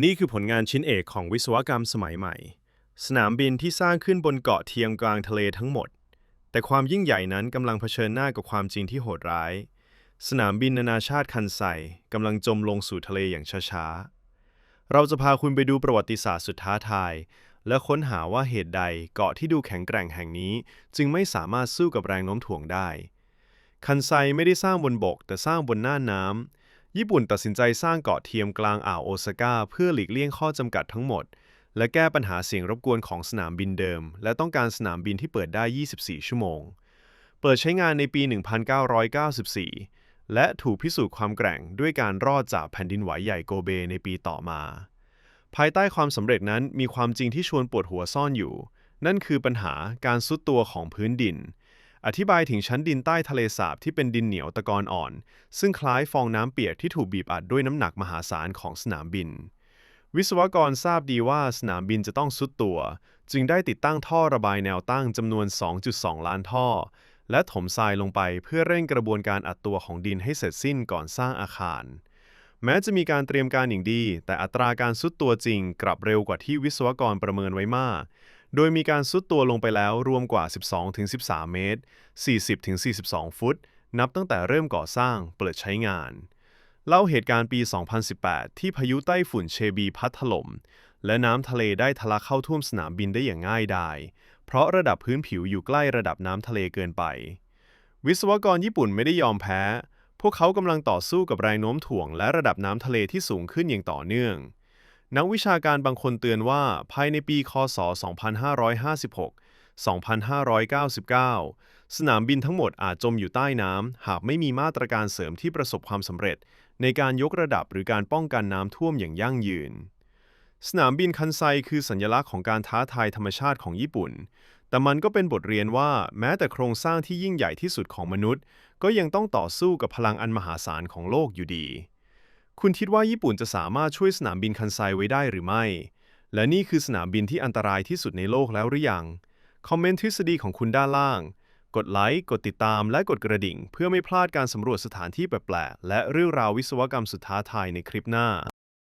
นี่คือผลงานชิ้นเอกของวิศวกรรมสมัยใหม่ สนามบินที่สร้างขึ้นบนเกาะเทียมกลางทะเลทั้งหมด แต่ความยิ่งใหญ่นั้นกำลังเผชิญหน้ากับความจริงที่โหดร้าย สนามบินนานาชาติคันไซกำลังจมลงสู่ทะเลอย่างช้าๆ เราจะพาคุณไปดูประวัติศาสตร์สุดท้าทาย และค้นหาว่าเหตุใดเกาะที่ดูแข็งแกร่งแห่งนี้ จึงไม่สามารถสู้กับแรงโน้มถ่วงได้ คันไซไม่ได้สร้างบนบกแต่สร้างบนน่านน้ำ ญี่ปุ่นตัดสินใจสร้างเกาะเทียมกลางอ่าวโอซาก้าเพื่อหลีกเลี่ยงข้อจำกัดทั้งหมด และแก้ปัญหาเสียงรบกวนของสนามบินเดิม และต้องการสนามบินที่เปิดได้ 24 ชั่วโมง เปิดใช้งานในปี 1994 และถูกพิสูจน์ความแกร่งด้วยการรอดจากแผ่นดินไหวใหญ่โกเบในปีต่อมา ภายใต้ความสำเร็จนั้นมีความจริงที่ชวนปวดหัวซ่อนอยู่ นั่นคือปัญหาการซุดตัวของพื้นดิน อธิบายถึงชั้นดินใต้ทะเลสาบที่เป็นดินเหนียวตะกอนอ่อน ซึ่งคล้ายฟองน้ำเปียกที่ถูกบีบอัดด้วยน้ำหนักมหาศาลของสนามบิน วิศวกรทราบดีว่าสนามบินจะต้องซุดตัว จึงได้ติดตั้งท่อระบายแนวตั้งจำนวน 2.2 ล้านท่อ และถมทรายลงไปเพื่อเร่งกระบวนการอัดตัวของดินให้เสร็จสิ้นก่อนสร้างอาคาร แม้จะมีการเตรียมการอย่างดี แต่อัตราการซุดตัวจริงกลับเร็วกว่าที่วิศวกรประเมินไว้มาก โดยมีการซุดตัวลงไปแล้วรวมกว่า 12-13 เมตร 40-42 ฟุต นับตั้งแต่เริ่มก่อสร้างเปิดใช้งาน เล่าเหตุการณ์ปี 2018 ที่พายุไต้ฝุ่นเชบีพัดถล่ม และน้ำทะเลได้ทะลักเข้าท่วมสนามบินได้อย่างง่ายดาย เพราะระดับพื้นผิวอยู่ใกล้ระดับน้ำทะเลเกินไป วิศวกรญี่ปุ่นไม่ได้ยอมแพ้ พวกเขากำลังต่อสู้กับแรงโน้มถ่วงและระดับน้ำทะเลที่สูงขึ้นอย่างต่อเนื่อง นักวิชาการบางคนเตือนว่าภายในปี คศ 2556 2599 สนามบินทั้งหมดอาจจมอยู่ใต้น้ำ หากไม่มีมาตรการเสริมที่ประสบความสำเร็จ ในการยกระดับหรือการป้องกันน้ำท่วมอย่างยั่งยืน สนามบินคันไซคือสัญลักษณ์ของการท้าทายธรรมชาติของญี่ปุ่น แต่มันก็เป็นบทเรียนว่าแม้แต่โครงสร้างที่ยิ่งใหญ่ที่สุดของมนุษย์ ก็ยังต้องต่อสู้กับพลังอันมหาศาลของโลกอยู่ดี คุณคิดว่าญี่ปุ่นจะสามารถช่วยสนามบินคันไซไว้ได้หรือไม่ และนี่คือสนามบินที่อันตรายที่สุดในโลกแล้วหรือยัง คอมเมนต์ทฤษฎีของคุณด้านล่าง กดไลค์ กดติดตามและกดกระดิ่ง เพื่อไม่พลาดการสำรวจสถานที่แปลกๆและเรื่องราววิศวกรรมสุดท้าทายในคลิปหน้า